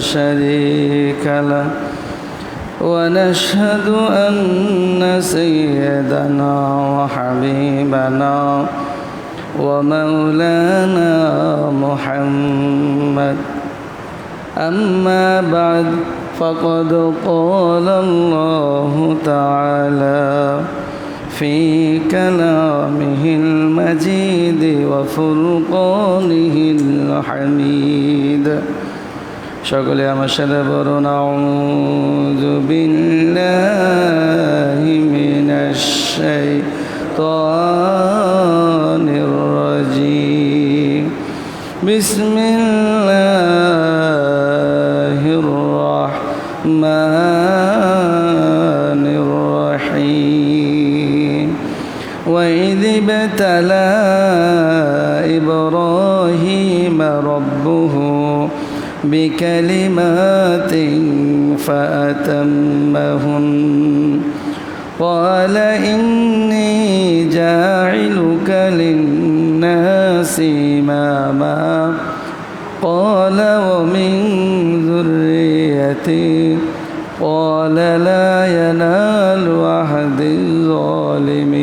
شريك له. ونشهد أن سيدنا وحبيبنا ومولانا محمد. أما بعد فقد قال الله تعالى في كلامه المجيد وفرقانه الحميد. সকলে আমার সাথে বড় আউযু বিল্লাহি মিনাশ শাইতানির রাজিম।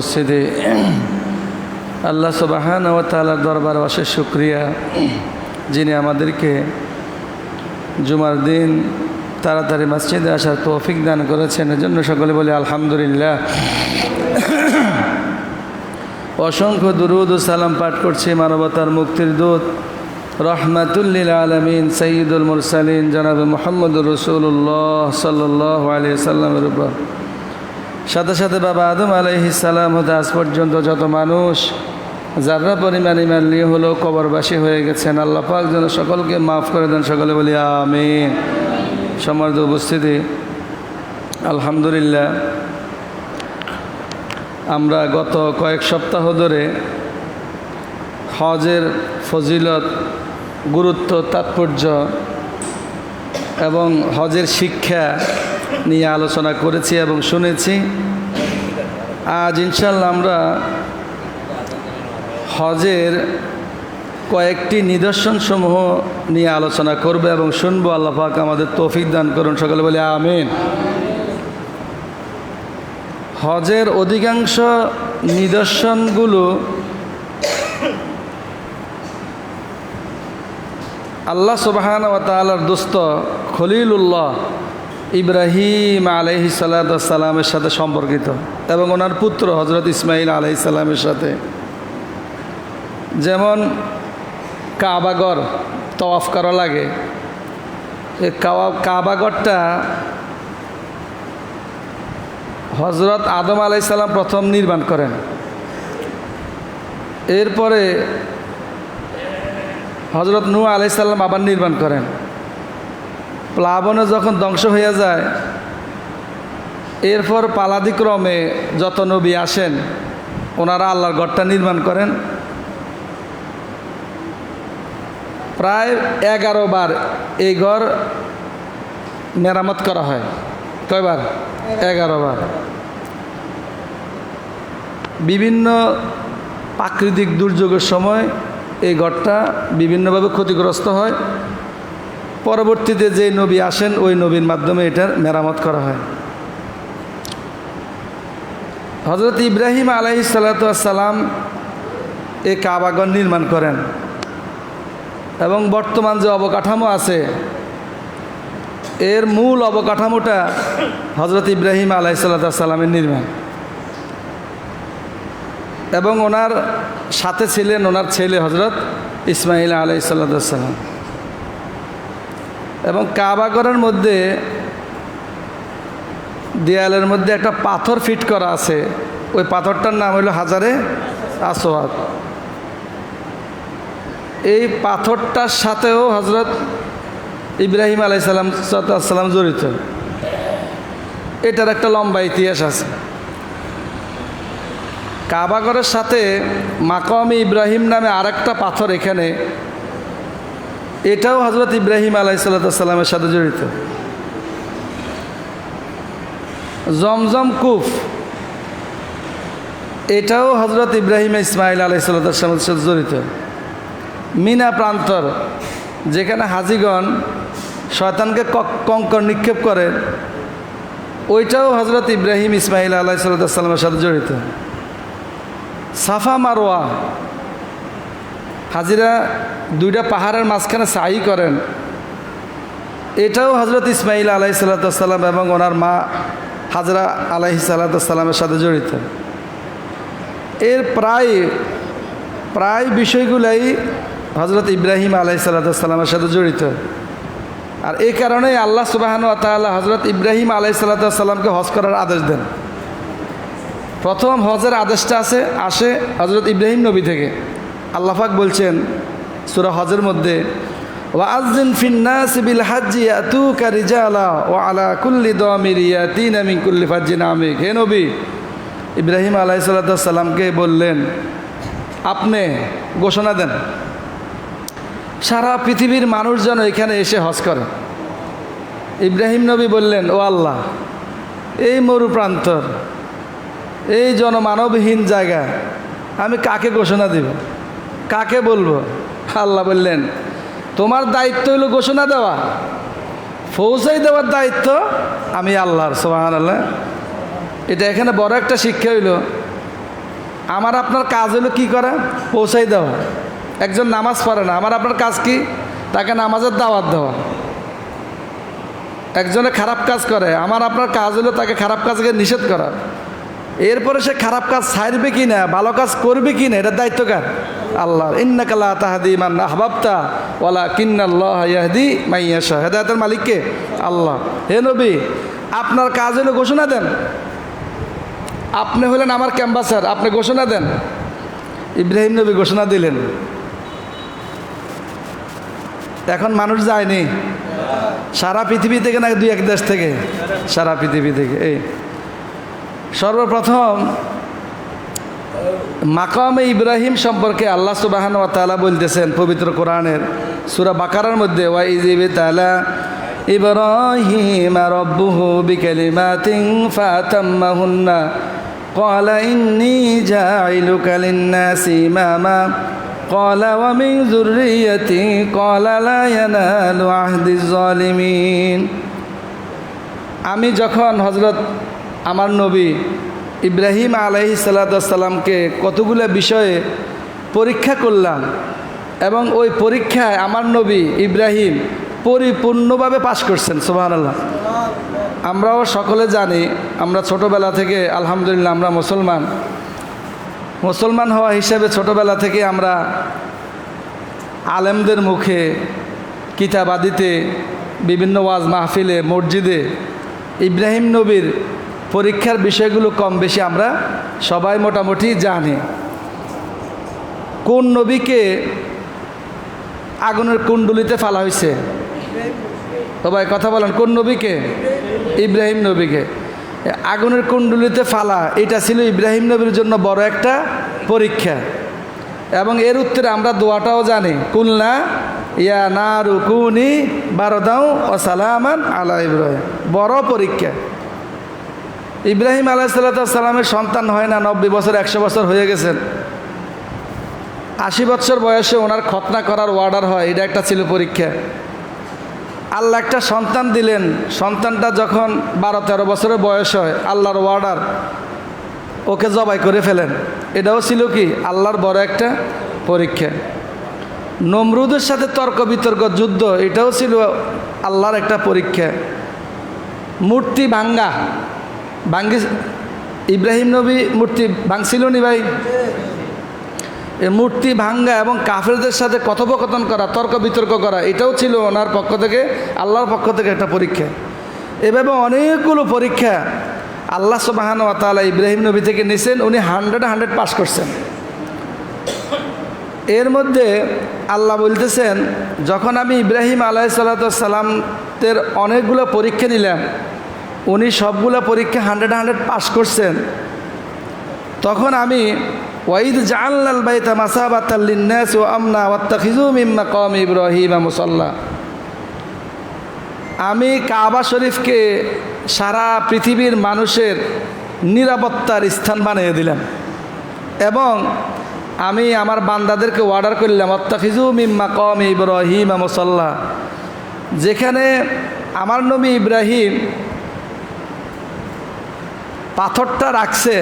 উপস্থিতি আল্লাহ সুবাহান ও তালার দরবার অশেষ শুক্রিয়া। যিনি আমাদেরকে জুমার দিন তাড়াতাড়ি মসজিদে আসার তৌফিক দান করেছেন, এজন্য সকলে বলে আলহামদুলিল্লাহ। অসংখ্য দুরুদ ও সালাম পাঠ করছি মানবতার মুক্তির দূত রহমাতুল্লিল আলমিন সঈদুল মুরসালিন, জনাব মোহাম্মদ রসুল্লাহ সাল্লাহ আলি সাল্লামের উপর। সাথে সাথে বাবা আদম আলাইহিসাল্লাম হতে আজ পর্যন্ত যত মানুষ যারা পরিমাণ ইমান নিয়ে হলো কবরবাসী হয়ে গেছেন, আল্লাহ পাক যেন সকলকে মাফ করে দেন, সকলে বলি আমি সমর্থ উপস্থিতি, আলহামদুলিল্লাহ, আমরা গত কয়েক সপ্তাহ ধরে হজের ফজিলত, গুরুত্ব, তাৎপর্য এবং হজের শিক্ষা নিয়ে আলোচনা করেছি এবং শুনেছি। আজ ইনশাল্লাহ আমরা হজের কয়েকটি নিদর্শনসমূহ নিয়ে আলোচনা করবে এবং শুনব। আল্লাহ পাক আমাদের তৌফিক দান করুন। সকলে বলে আমিন। হজের অধিকাংশ নিদর্শনগুলো আল্লাহ সুবাহান ও তালার দোস্ত খলিলুল্লাহ ইব্রাহিম আলহি সাল্লামের সাথে সম্পর্কিত এবং ওনার পুত্র হজরত ইসমাইল আলহি সাল্লামের সাথে। যেমন কাবাগর তওয়াফ করা লাগে কাবা কাবাগরটা হজরত আদম আলাইসাল্লাম প্রথম নির্মাণ করেন। এরপরে হজরত নূ আলাইসাল্লাম আবার নির্মাণ করেন। প্লাবনে যখন ধ্বংস হয়ে যায়, এরপর পালাদিক্রমে যত নবী আসেন, ওনারা আল্লাহর ঘরটা নির্মাণ করেন। প্রায় এগারো বার এই ঘর মেরামত করা হয়। কয়বার? এগারো বার। বিভিন্ন প্রাকৃতিক দুর্যোগের সময় এই ঘরটা বিভিন্নভাবে ক্ষতিগ্রস্ত হয়। পরবর্তীতে যে নবী আসেন, ওই নবীর মাধ্যমে এটার মেরামত করা হয়। হজরত ইব্রাহিম আলাহি সাল্লাম এ কাবাগর নির্মাণ করেন এবং বর্তমান যে অবকাঠামো আছে, এর মূল অবকাঠামোটা হজরত ইব্রাহিম আলাহি সাল্লামের নির্মাণ। এবং ওনার সাথে ছিলেন ওনার ছেলে হজরত ইসমাইল আলাই সাল্লাম এবং কাবাগরের মধ্যে, দেয়ালের মধ্যে একটা পাথর ফিট করা আছে। ওই পাথরটার নাম হলো হাজারে আসোয়াদ এই পাথরটার সাথেও হজরত ইব্রাহিম আলাই সাল্লাম সাল্লাম জড়িত। এটার একটা লম্বা ইতিহাস আছে। কাবাগরের সাথে মাকামি ইব্রাহিম নামে আরেকটা পাথর এখানে এটাও হজরত ইব্রাহিম আলাইসাল্লামের সাথে জড়িত। জমজম কুফ, এটাও হজরত ইব্রাহিম ইসমাইল আলাইসাল্লামের সাথে জড়িত। মিনা প্রান্তর, যেখানে হাজিগণ শয়তানকে কঙ্কর নিক্ষেপ করে, ওইটাও হজরত ইব্রাহিম ইসমাইল আলাইসাল্লামের সাথে জড়িত। সাফা মারোয়া হাজিরা দুইটা পাহাড়ের মাঝখানে সাই করেন। এটাও হজরত ইসমাইল আলাহি সাল্লাতাম এবং ওনার মা হাজরা আলাহি সাল্লাতামের সাথে জড়িত। এর প্রায় প্রায় বিষয়গুলাই হজরত ইব্রাহিম আলাহি সাল্লাতামের সাথে জড়িত। আর এই কারণেই আল্লাহ সুবাহানু তাল্লাহ হজরত ইব্রাহিম আলাহি সাল্লাতামকে হজ করার আদেশ দেন। প্রথম হজের আদেশটা আছে, আসে হজরত ইব্রাহিম নবী থেকে। আল্লাহাক বলছেন সুরা হজের মধ্যে বিল হাজ্জি ও আলা কুল্লি তিন আমি হে নবী, ইব্রাহিম আলাইসাল্লামকে বললেন, আপনি ঘোষণা দেন, সারা পৃথিবীর মানুষ যেন এখানে এসে হজ করে। ইব্রাহিম নবী বললেন, ও আল্লাহ, এই মরু প্রান্তর এই জনমানবহীন জায়গা আমি কাকে ঘোষণা দিব? কাকে বলব? আল্লাহ বললেন, তোমার দায়িত্ব হলো ঘোষণা দেওয়া। ফৌসাই দেওয়ার দায়িত্ব আমি আল্লাহর সোহান আল্লাহ এটা এখানে বড় একটা শিক্ষা হইল। আমার আপনার কাজ হলো কি করা? পৌঁছাই দেওয়া। একজন নামাজ পড়ে না, আমার আপনার কাজ কি? তাকে নামাজের দাওয়াত দেওয়া। একজনে খারাপ কাজ করে, আমার আপনার কাজ হলো তাকে খারাপ কাজকে নিষেধ করা। এরপরে সে খারাপ কাজ ছাড়বে কি না ভালো কাজ করবে কি না এটা দায়িত্ব কার? আল্লাহ। ইন্নাকাল্লাহ তাহাদি মান আহবাবতা ওলা কিন্নাল্লাহ ইয়াহদি মাইয়াশা হেদায়তের মালিককে আল্লাহ। হে নবী, আপনার কাজ হলো ঘোষণা দেন। আপনি হলেন আমার ক্যাম্বাসার, আপনি ঘোষণা দেন। ইব্রাহিম নবী ঘোষণা দিলেন। এখন মানুষ যায়নি। সারা পৃথিবী থেকে না দুই এক দেশ থেকে? সারা পৃথিবী থেকে। এই সর্বপ্রথম মাকামে ইব্রাহিম সম্পর্কে আল্লাহ সুবাহান ওয়া তালা বলতেছেন পবিত্র কোরআনের সুরা বাকারার মধ্যে ওয়া ইজিবি তালা ইব্রাহিম রব্বুহু বিকালিমাতিন ফাতাম্মাহুন্না قال إني جاعلك للناس إماما قال ومن ذريتي قال لا ينال عهد الظالمين আমি যখন হজরত আমার নবী ইব্রাহিম আলহি সাল্লাতামকে কতগুলো বিষয়ে পরীক্ষা করলাম এবং ওই পরীক্ষায় আমার নবী ইব্রাহিম পরিপূর্ণভাবে পাশ করছেন সোহান আল্লাহ আমরাও সকলে জানি, আমরা ছোটোবেলা থেকে, আলহামদুলিল্লাহ আমরা মুসলমান। মুসলমান হওয়া হিসেবে ছোটোবেলা থেকে আমরা আলেমদের মুখে কিতাবাদিতে বিভিন্ন ওয়াজ মাহফিলে, মসজিদে ইব্রাহিম নবীর পরীক্ষার বিষয়গুলো কম বেশি আমরা সবাই মোটামুটি জানি। কোন নবীকে আগুনের কুণ্ডুলিতে ফালা হয়েছে? সবাই কথা বলেন, কোন নবীকে? ইব্রাহিম নবীকে। আগুনের কুণ্ডুলিতে ফালা, এটা ছিল ইব্রাহিম নবীর জন্য বড় একটা পরীক্ষা। এবং এর উত্তরে আমরা দোয়াটাও জানি কুলনা ইয়া না রুকুনি বারদাও ও সালামান আলা ইব্রাহিম। বড় পরীক্ষা। ইব্রাহিম আলাহিসাল্লামের সন্তান হয় না, নব্বই বছর, একশো বছর হয়ে গেছেন। আশি বছর বয়সে ওনার খতনা করার অর্ডার হয়, এটা একটা ছিল পরীক্ষা। আল্লাহ একটা সন্তান দিলেন, সন্তানটা যখন বারো তেরো বছরের বয়স হয়, আল্লাহর অর্ডার ওকে জবাই করে ফেলেন। এটাও ছিল কি? আল্লাহর বড় একটা পরীক্ষা। নমরুদের সাথে তর্ক বিতর্ক, যুদ্ধ, এটাও ছিল আল্লাহর একটা পরীক্ষা। মূর্তি ভাঙ্গা ভাঙ্গি ইব্রাহিম নবী মূর্তি ভাঙছিল নি ভাই? মূর্তি ভাঙ্গা এবং কাফেরদের সাথে কথোপকথন করা, তর্ক বিতর্ক করা, এটাও ছিল ওনার পক্ষ থেকে, আল্লাহর পক্ষ থেকে একটা পরীক্ষা। এভাবে অনেকগুলো পরীক্ষা আল্লাহ সুবাহান তালা ইব্রাহিম নবী থেকে নিছেন, উনি হান্ড্রেড হান্ড্রেড পাস করছেন। এর মধ্যে আল্লাহ বলতেছেন, যখন আমি ইব্রাহিম আলাহ সাল্লাতামদের অনেকগুলো পরীক্ষা নিলাম উনি সবগুলো পরীক্ষা হান্ড্রেড হান্ড্রেড পাস করছেন। তখন আমি, ওয়াইদ জাহাল্লাল বাইতা মাসাবাতাল্লিন্নাস ও আমনা ওয়াত্তাখিজু মিম্মা কম ইব্রাহিম মুসল্লা। আমি কাবা শরীফকে সারা পৃথিবীর মানুষের নিরাপত্তার স্থান বানিয়ে দিলাম এবং আমি আমার বান্দাদেরকে অর্ডার করলাম অত্তাফিজু মিম্মা কম ইব্রাহিম মুসল্লা। যেখানে আমার নবী ইব্রাহিম পাথরটা রাখছে,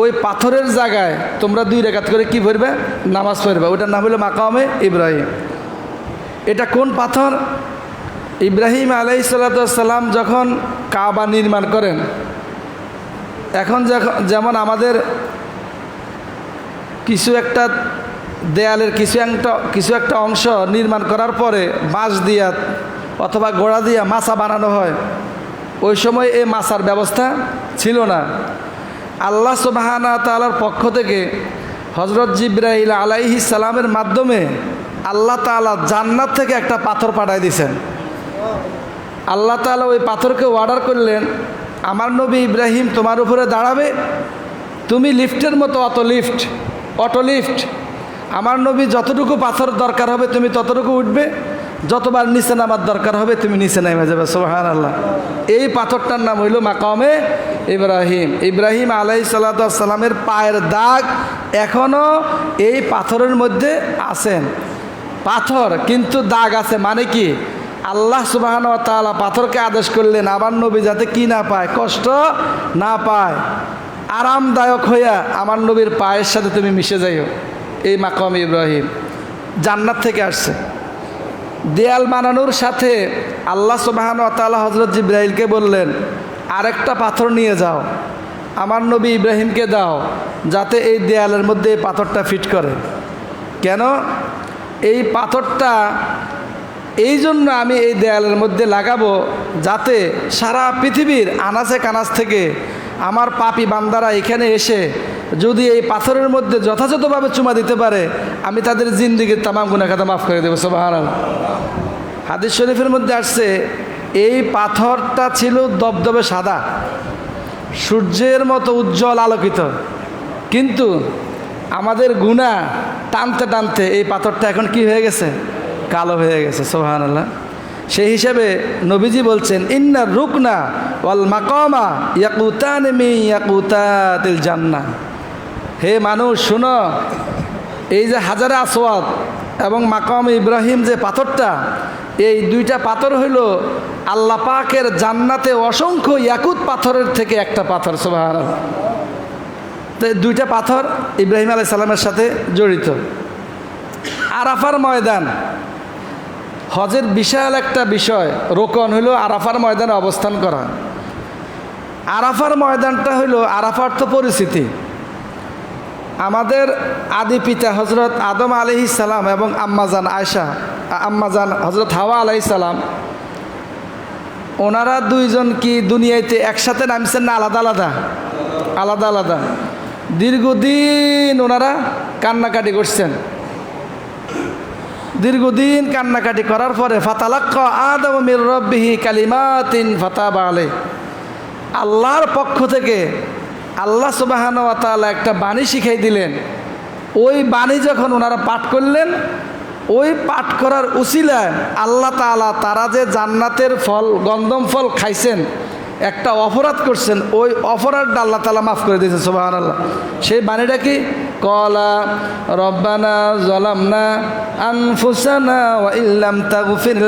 ওই পাথরের জায়গায় তোমরা দুই রেখাত করে কি পড়বে নামাজ পড়বে। ওটার নাম হলো মাকামে ইব্রাহিম। এটা কোন পাথর? ইব্রাহিম আলাই সাল্লাম যখন কাবা নির্মাণ করেন, এখন যেমন আমাদের কিছু একটা দেয়ালের কিছু একটা কিছু একটা অংশ নির্মাণ করার পরে বাঁশ দিয়া অথবা গোড়া দিয়া মাছা বানানো হয়, ওই সময় এই মাছার ব্যবস্থা ছিল না। আল্লাহ সুবাহানা তালার পক্ষ থেকে হজরত জিব্রাহিল আলাইহি সালামের মাধ্যমে আল্লাহ তালা জান্নাত থেকে একটা পাথর পাঠাই দিয়েছেন। আল্লাহ তালা ওই পাথরকে অর্ডার করলেন, আমার নবী ইব্রাহিম তোমার উপরে দাঁড়াবে, তুমি লিফটের মতো অত লিফট, অটো লিফট, আমার নবী যতটুকু পাথর দরকার হবে তুমি ততটুকু উঠবে যতবার নিচে নামার দরকার হবে, তুমি নিচে নেমে যাবে সোহান আল্লাহ এই পাথরটার নাম হইল মাকামে ইব্রাহিম। ইব্রাহিম আলাই সাল্লামের পায়ের দাগ এখনও এই পাথরের মধ্যে আছেন। পাথর, কিন্তু দাগ আছে মানে কি? আল্লাহ সুবাহান তালা পাথরকে আদেশ করলেন, আবার নবী যাতে কি না পায়, কষ্ট না পায়। আরামদায়ক হইয়া আমার নবীর পায়ের সাথে তুমি মিশে যাইও। এই মাকাম ইব্রাহিম। জান্নাত থেকে আসছে। দেয়াল বানানোর সাথে আল্লাহ সুবাহান তালা হজরত জিব্রাহিলকে বললেন, আরেকটা পাথর নিয়ে যাও। আমার নবী ইব্রাহিমকে দাও, যাতে এই দেয়ালের মধ্যে এই পাথরটা ফিট করে। কেন? এই পাথরটা এই জন্য আমি এই দেয়ালের মধ্যে লাগাবো যাতে সারা পৃথিবীর আনাচে কানাচ থেকে আমার পাপি বান্দারা এখানে এসে যদি এই পাথরের মধ্যে যথাযথভাবে চুমা দিতে পারে, আমি তাদের জিন্দিগির তামাম গুণাখাতা মাফ করে দেবো সোবাহান হাদিস শরীফের মধ্যে আসছে, এই পাথরটা ছিল দবদবে সাদা, সূর্যের মতো উজ্জ্বল আলোকিত। কিন্তু আমাদের গুণা টানতে টানতে এই পাথরটা এখন কি হয়ে গেছে? কালো হয়ে গেছে সোহান আল্লাহ সেই হিসাবে নবীজি বলছেন, ইন্না রুকনা ওয়াল মাকমা ইয়াকুতান মি ইয়াকুতাতিল জান্না হে মানুষ, শুনো। এই যে হাজারে আসওয়াদ এবং মাকাম ইব্রাহিম যে পাথরটা, এই দুইটা পাথর হইল আল্লাহ পাকের জান্নাতে অসংখ্য ইয়াকুত পাথরের থেকে একটা পাথর সোভার তো দুইটা পাথর ইব্রাহিম আলাই সালামের সাথে জড়িত। আরাফার ময়দান। হজের বিশাল একটা বিষয়, রোকন হলো আরাফার ময়দানে অবস্থান করা। আরাফার ময়দানটা হলো আরাফার তো পরিস্থিতি আমাদের আদি পিতা হজরত আদম আলহি সালাম এবং আম্মাজান আয়সা আম্মাজান হজরত হাওয়া আলহি সালাম, ওনারা দুইজন কি দুনিয়াতে একসাথে নামছেন না আলাদা আলাদা? আলাদা আলাদা। দীর্ঘদিন ওনারা কান্নাকাটি করছেন। দীর্ঘদিন কান্নাকাটি করার পরে, ফাতালাক্ক আদম মির রব্বিহি কালিমাতিন ফাতাবা আলে আল্লাহর পক্ষ থেকে আল্লাহ সুবাহান তালা একটা বাণী শিখাই দিলেন। ওই বাণী যখন ওনারা পাঠ করলেন, ওই পাঠ করার উচিলায় আল্লাহ তালা তারা যে জান্নাতের ফল, গন্দম ফল খাইছেন, একটা অপরাধ করছেন, ওই অপরাধটা আল্লাহ তালা মাফ করে দিয়েছেন সুবাহান আল্লাহ সেই বাণীটা কি? কলা রব্বানা জলামনা আনফুসানা ওয়া ইল্লাম তাগফির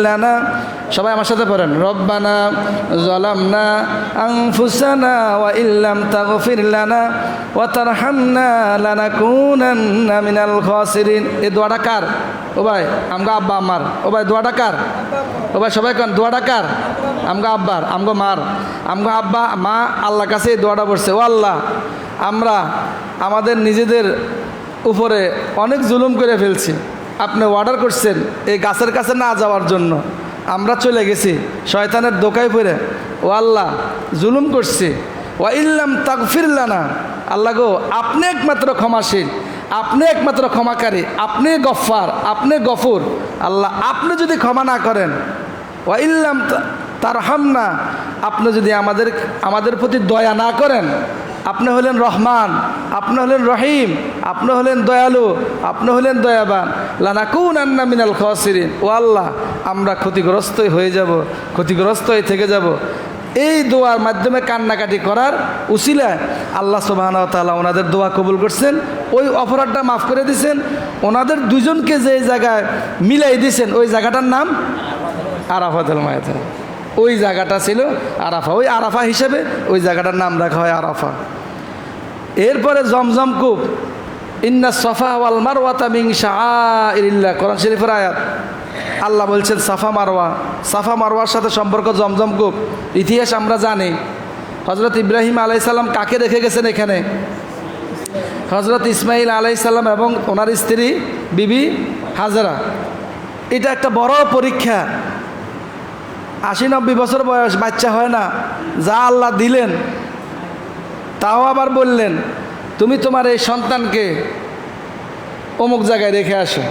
সবাই আমার সাথে পড়েন। রব্বানা জলামনা আনফুসানা ওয়া ইল্লাম তাগফির লানা ওয়া তারহামনা লানাকুনান্না মিনাল খাসিরিন এই দোয়াটা কার? ও ভাই, আমগো আব্বা আমার ও ভাই, দোয়াটা কার? ও ভাই, সবাই কন, দোয়াটা কার? আমগো আব্বার, আমগো মার। আমগো আব্বা, মা আল্লাহর কাছে এই দোয়াটা পড়ছে। ও আল্লাহ আমরা আমাদের নিজেদের উপরে অনেক জুলুম করে ফেলছি। আপনি অর্ডার করছেন এই গাছের কাছে না যাওয়ার জন্য। আমরা চলে গেছি, শয়তানের দোকায় পড়ে। ও আল্লাহ, জুলুম করছি। ও ইল্লাম তাক তাকফিরলানা আল্লাহ গো, আপনি একমাত্র ক্ষমাশীল, আপনি একমাত্র ক্ষমাকারী, আপনি গফ্ফার, আপনি গফুর। আল্লাহ, আপনি যদি ক্ষমা না করেন ও ইল্লাম তার হামনা আপনি যদি আমাদের আমাদের প্রতি দয়া না করেন, আপনি হলেন রহমান, আপনি হলেন রহিম, আপনি হলেন দয়ালু, আপনি হলেন দয়াবান। লানাকুন আন্না মিনাল খসিরিন। ও আল্লাহ, আমরা ক্ষতিগ্রস্তই হয়ে যাব ক্ষতিগ্রস্ত হয়ে থেকে যাব। এই দোয়ার মাধ্যমে কান্নাকাটি করার উসিলায় আল্লাহ তাআলা ওনাদের দোয়া কবুল করছেন, ওই অপরাধটা মাফ করে দিয়েছেন ওনাদের দুজনকে যে জায়গায় মিলাই দিয়েছেন ওই জায়গাটার নাম আরাফাতুল মায়াত। ওই জায়গাটা ছিল আরাফা। ওই আরাফা হিসেবে ওই জায়গাটার নাম রাখা হয় আরাফা। এরপরে জমজম কূপ, ইন্না সফা ওয়াল মারওয়াতা মিং শাআইরিল্লাহ কোরআন শরীফের আয়াত। আল্লাহ বলছেন, সাফা মারওয়া সাফা মারওয়ার সাথে সম্পর্ক জমজম কূপ। ইতিহাস আমরা জানি। হজরত ইব্রাহিম আলাইসাল্লাম কাকে রেখে গেছেন এখানে? হজরত ইসমাইল আলাইসাল্লাম এবং ওনার স্ত্রী বিবি হাজারা। এটা একটা বড় পরীক্ষা। আশি নব্বই বছর বয়স, বাচ্চা হয় না। যা আল্লাহ দিলেন, তাও আবার বললেন, তুমি তোমার এই সন্তানকে অমুক জায়গায় রেখে আসো।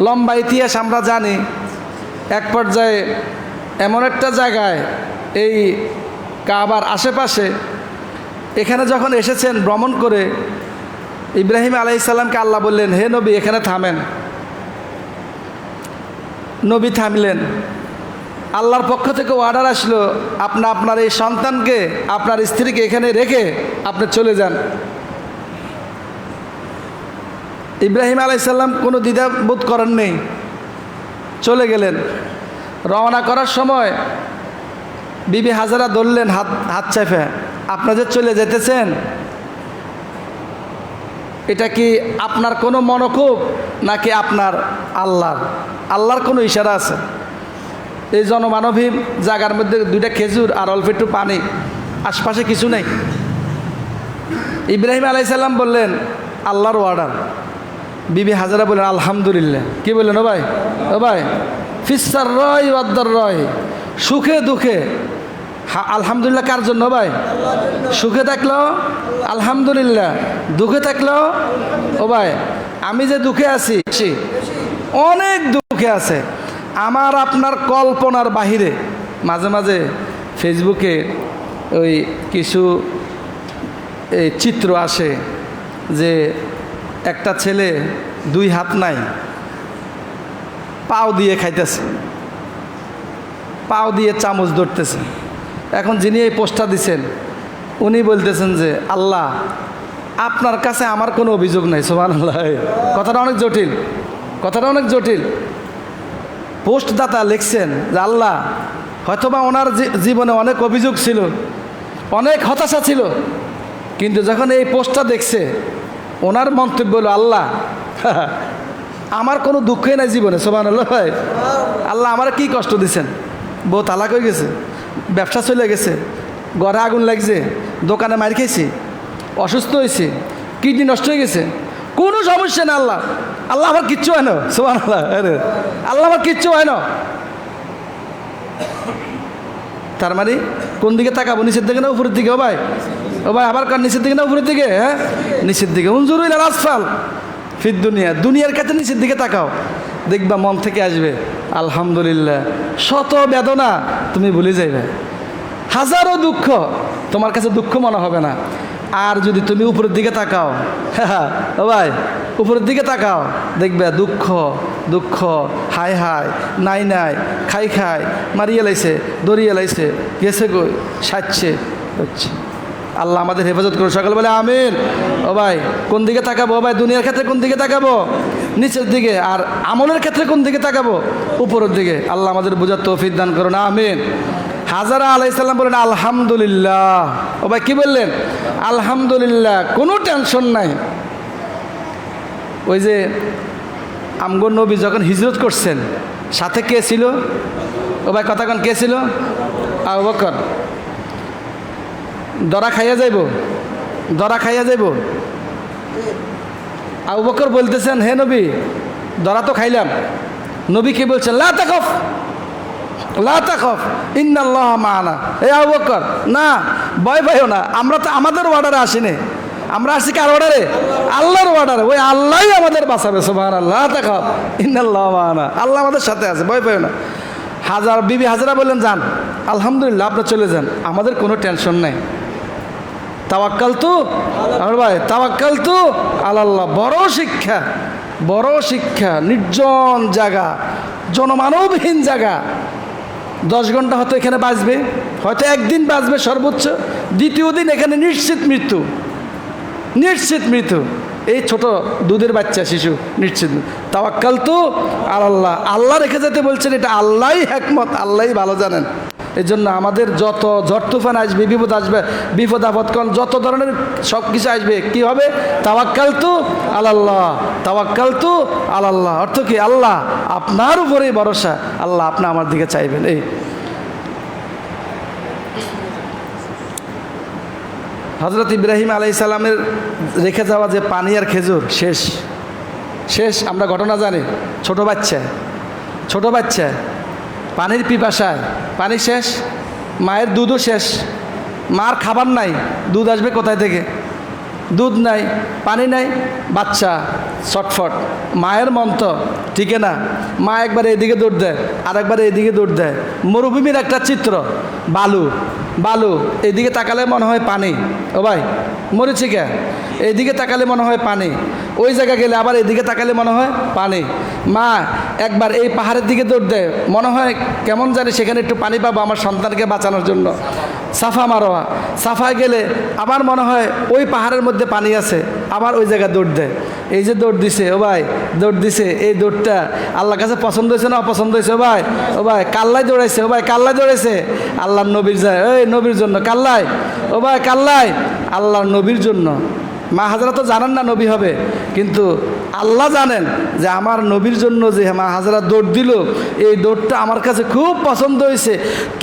লম্বা ইতিহাস আমরা জানি, এক পর্যায়ে এমন একটা জায়গায় এই কাবার আশেপাশে, এখানে যখন এসেছেন ভ্রমণ করে, ইব্রাহিম আলাইসাল্লামকে আল্লাহ বললেন, হে নবী, এখানে থামেন। নবী থামলেন। আল্লাহর পক্ষ থেকে অর্ডার আসলো, আপনি আপনার এই সন্তানকে, আপনার স্ত্রীকে এখানে রেখে আপনি চলে যান। ইব্রাহিম আলাইসাল্লাম কোনো দ্বিধাবোধ করেন নেই, চলে গেলেন। রওনা করার সময় বিবি হাজারা ধরলেন হাত হাত চেপে আপনাদের চলে যেতেছেন, এটা কি আপনার কোনো মনক্ষোভ নাকি আপনার আল্লাহর? আল্লাহর কোনো ইশারা আছে? এই জনমানবী জায়গার মধ্যে দুইটা খেজুর আর অল্প একটু পানি, আশপাশে কিছু নেই। ইব্রাহিম আলাইসাল্লাম বললেন, আল্লাহর অর্ডার বিবি হাজারা বললেন, আলহামদুলিল্লাহ। কি বললেন, ও ভাই? ও ভাই ফিসার রয় ওয়াদ্দার রয় সুখে দুঃখে। আলহামদুলিল্লাহ। কার জন্য ভাই? সুখে থাকল আলহামদুলিল্লাহ। দুঃখে থাকল ও ভাই, আমি যে দুঃখে আছি, অনেক দুঃখে আছে। আমার আপনার কল্পনার বাহিরে, মাঝে মাঝে ফেসবুকে ওই কিছু, এই চিত্র আসে যে একটা ছেলে দুই হাত নাই, পাও দিয়ে খাইতেছে, পাও দিয়ে চামচ ধরতেছে। এখন যিনি এই পোস্টটা দিছেন, উনি বলতেছেন যে, আল্লাহ, আপনার কাছে আমার কোনো অভিযোগ নাই সোমান আল্লাহ কথাটা অনেক জটিল, কথাটা অনেক জটিল। পোস্টদাতা লিখছেন যে, আল্লাহ, হয়তোবা ওনার জীবনে অনেক অভিযোগ ছিল, অনেক হতাশা ছিল, কিন্তু যখন এই পোস্টটা দেখছে, ওনার মন্তব্য হলো, আল্লাহ, আমার কোনো দুঃখই নাই জীবনে সোমান ভাই। আল্লাহ আমার কি কষ্ট দিছেন? বউ তালাক হয়ে গেছে, ব্যবসা চলে গেছে, ঘরে আগুন লাগছে, দোকানে মার খেয়েছি, অসুস্থ হয়েছে, কিডনি নষ্ট হয়ে গেছে, কোনো সমস্যা না আল্লাহ। আল্লাহ আমার কিচ্ছু হয় না? সোমান আল্লাহ আরে আমার কিচ্ছু হয় না? তার মানে কোন দিকে তাকাবো? নিচের দিকে না উপরের দিকে? ও ভাই ও ভাই, আবার কার নিচের দিকে না উপরের দিকে? হ্যাঁ? নিচের দিকে। উনজুর ইলা রাসফাল ফির দুনিয়া। দুনিয়ার কাছে নিচের দিকে তাকাও। দেখবা মন থেকে আসবে, আলহামদুলিল্লাহ। শত বেদনা তুমি ভুলে যাইবে। হাজারো দুঃখ তোমার কাছে দুঃখ মনে হবে না। আর যদি তুমি উপরের দিকে তাকাও হ্যাঁ ও ভাই উপরের দিকে তাকাও, দেখবে দুঃখ দুঃখ হাই হাই নাই নাই, খাই খাই, মারিয়ে লাইছে দড়িয়ে লাইছে, গেছে গই সাজছে হচ্ছে। আল্লাহ আমাদের হেফাজত করো সকাল বলে আমিন। ও ভাই, কোন দিকে তাকাবো? ও ভাই, দুনিয়ার ক্ষেত্রে কোন দিকে তাকাবো? নিচের দিকে, আর আমলের ক্ষেত্রে কোন দিকে তাকাবো? উপরের দিকে। আল্লাহ আমাদের বোঝার তৌফিক দান করো না আমিন। হাজারা আলাইসাল্লাম বলেন, আলহামদুলিল্লাহ। ও ভাই, কি বললেন? আলহামদুলিল্লাহ। কোনো টেনশন নাই। ওই যে আমগো নবী যখন হিজরত করছেন, সাথে কে ছিল? ও ভাই কথাক্ষণ কে ছিল? আবু দরা খাইয়া যাইব? দরা খাইয়া যাইব? আবু বকর বলতেছেন, হে নবী, দরা তো খাইলাম। নবী কি বলছেন, লা তাকফ লা মানা। এ আবু বকর, না, ভয় পাইও না, আমরা তো আমাদের অর্ডারে আসিনি। আমরা আসি কার অর্ডারে আল্লাহর অর্ডারে ওই আল্লাহই আমাদের বাঁচাবে সোভান আল্লাহ ইন্নাল্লাহ মানা আল্লাহ আমাদের সাথে আছে, ভয় পাইও না। হাজার, বিবি হাজারা বললেন, যান, আলহামদুলিল্লাহ, আপনি চলে যান। আমাদের কোনো টেনশন নাই। তাওয়াক্কাল তো, আমার ভাই, তাওয়াক্কাল তো আল্লাহ বড় শিক্ষা বড় শিক্ষা, নির্জন জায়গা, জনমানবহীন জায়গা। দশ ঘণ্টা হয়তো এখানে বাঁচবে, হয়তো একদিন বাঁচবে সর্বোচ্চ, দ্বিতীয় দিন এখানে নিশ্চিত মৃত্যু। নিশ্চিত মৃত্যু। এই ছোট দুধের বাচ্চা, শিশু, নিশ্চিত। তাওয়াক্কাল তো আল্লাহ আল্লাহ রেখে যেতে বলছেন, এটা আল্লাহই একমত আল্লাহই ভালো জানেন। এই জন্য আমাদের যত ঝড় তুফান আসবে, বিপদ আসবে, বিপদ আপদকন যত ধরনের সব কিছু আসবে, কি হবে? তাওয়াক্কাল তো আল্লাহ তাওয়াক্কাল তো আল্লাহ অর্থ কি? আল্লাহ আপনার উপরেই ভরসা। আল্লাহ আপনি আমার দিকে চাইবেন। এই হজরত ইব্রাহিম আলাই সালামের রেখে যাওয়া যে পানি আর খেজুর, শেষ। শেষ, আমরা ঘটনা জানি। ছোট বাচ্চা। ছোট বাচ্চা। পানির পিপাসায়। পানি শেষ, মায়ের দুধও শেষ। মার খাবার নাই। দুধ আসবে কোথায় থেকে? দুধ নাই, পানি নাই। বাচ্চা, ছটফট। মায়ের মন্ত ঠিক না। মা একবার এদিকে দৌড় দেয় আর একবার এদিকে দৌড় দেয়। মরুভূমির একটা চিত্র, বালু। বালু, এদিকে তাকালে মনে হয় পানি। ও ভাই মরিচি কে? এদিকে তাকালে মনে হয় পানি। ওই জায়গায় গেলে আবার এদিকে তাকালে মনে হয় পানি। মা, একবার এই পাহাড়ের দিকে দৌড় দেয় মনে হয় কেমন জানি সেখানে একটু পানি পাবো আমার সন্তানকে বাঁচানোর জন্য। সাফা মারোয়া সাফায় গেলে আবার মনে হয় ওই পাহাড়ের মধ্যে পানি আছে। আবার ওই জায়গায় দৌড় দেয়। এই যে দৌড় দিছে, ও ভাই, দৌড় দিছে, এই দৌড়টা আল্লাহর কাছে পছন্দ হয়েছে না অপছন্দ হয়েছে? ও ভাই ও ভাই কাল্লাই দৌড়াইছে, ও ভাই কাল্লাই দৌড়াইছে। আল্লাহর নবীর যায় ওই নবীর জন্য কাল্লাই ও ভাই কাল্লাই আল্লাহর নবীর জন্য। মা হাজারা তো জানেন না নবী হবে, কিন্তু আল্লাহ জানেন যে আমার নবীর জন্য যে মা হাজারা দৌড় দিল, এই দৌড়টা আমার কাছে খুব পছন্দ হয়েছে।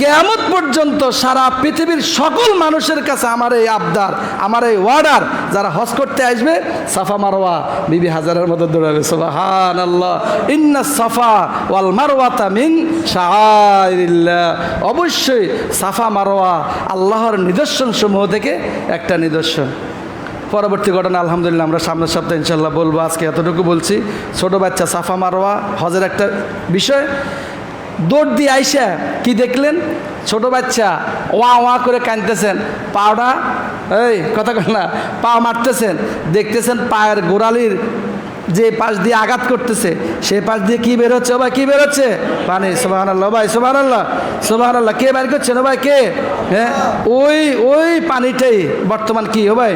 কেমন পর্যন্ত সারা পৃথিবীর সকল মানুষের কাছে আমার এই আবদার, আমার এই ওয়ার্ডার যারা হজ করতে আসবে, সাফা মারোয়া বিবি হাজারের মতো দৌড়াবে সোবাহান আল্লাহ ইন্না সাফা ওয়াল মারওয়াতা মিন শাহরিল্লাহ অবশ্যই সাফা মারোয়া আল্লাহর নিদর্শন সমূহ থেকে একটা নিদর্শন। পরবর্তী ঘটনা, আলহামদুলিল্লাহ আমরা সামনের সপ্তাহে ইনশাল্লাহ বলব। আজকে এতটুকু বলছি, ছোট বাচ্চা সাফা মারোয়া, হজের একটা বিষয়। দৌড় দিয়ে আইসা কি দেখলেন? ছোট বাচ্চা ওয়া ওয়া করে কাঁদতেছেন। পাওটা, এই, কথা কল না, পা মারতেছেন। দেখতেছেন পায়ের গোড়ালির যে পাশ দিয়ে আঘাত করতেছে, সে পাশ দিয়ে কি বের হচ্ছে ও ভাই, কি বের হচ্ছে পানি সোবাহান আল্লাহ ভাই সোবাহান আল্লাহ সোবাহান আল্লাহ কে বের করছেন ও ভাই, কে? হ্যাঁ? ওই ওই পানিটাই বর্তমান কি, ও ভাই?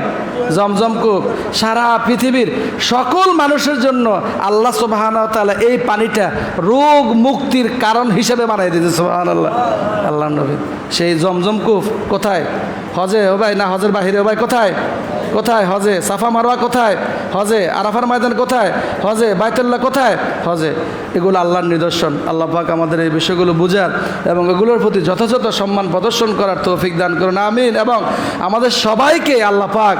জমজম কূপ। সারা পৃথিবীর সকল মানুষের জন্য আল্লাহ তাআলা এই পানিটা রোগ মুক্তির কারণ হিসেবে বানাই দিয়েছে সোবাহান আল্লাহ আল্লাহ নবী। সেই জমজম কূপ কোথায়? হজে, ও ভাই, না হজের বাহিরে, ও ভাই, কোথায়? কোথায়? হজে। সাফা মারোয়া কোথায়? হজে। আরাফার ময়দান কোথায়? হজে। বাইতুল্লাহ কোথায়? হজে। এগুলো আল্লাহর নিদর্শন। আল্লাহ পাক আমাদের এই বিষয়গুলো বুঝার এবং এগুলোর প্রতি যথাযথ সম্মান প্রদর্শন করার তৌফিক দান করুন। আমিন এবং আমাদের সবাইকে আল্লাহ পাক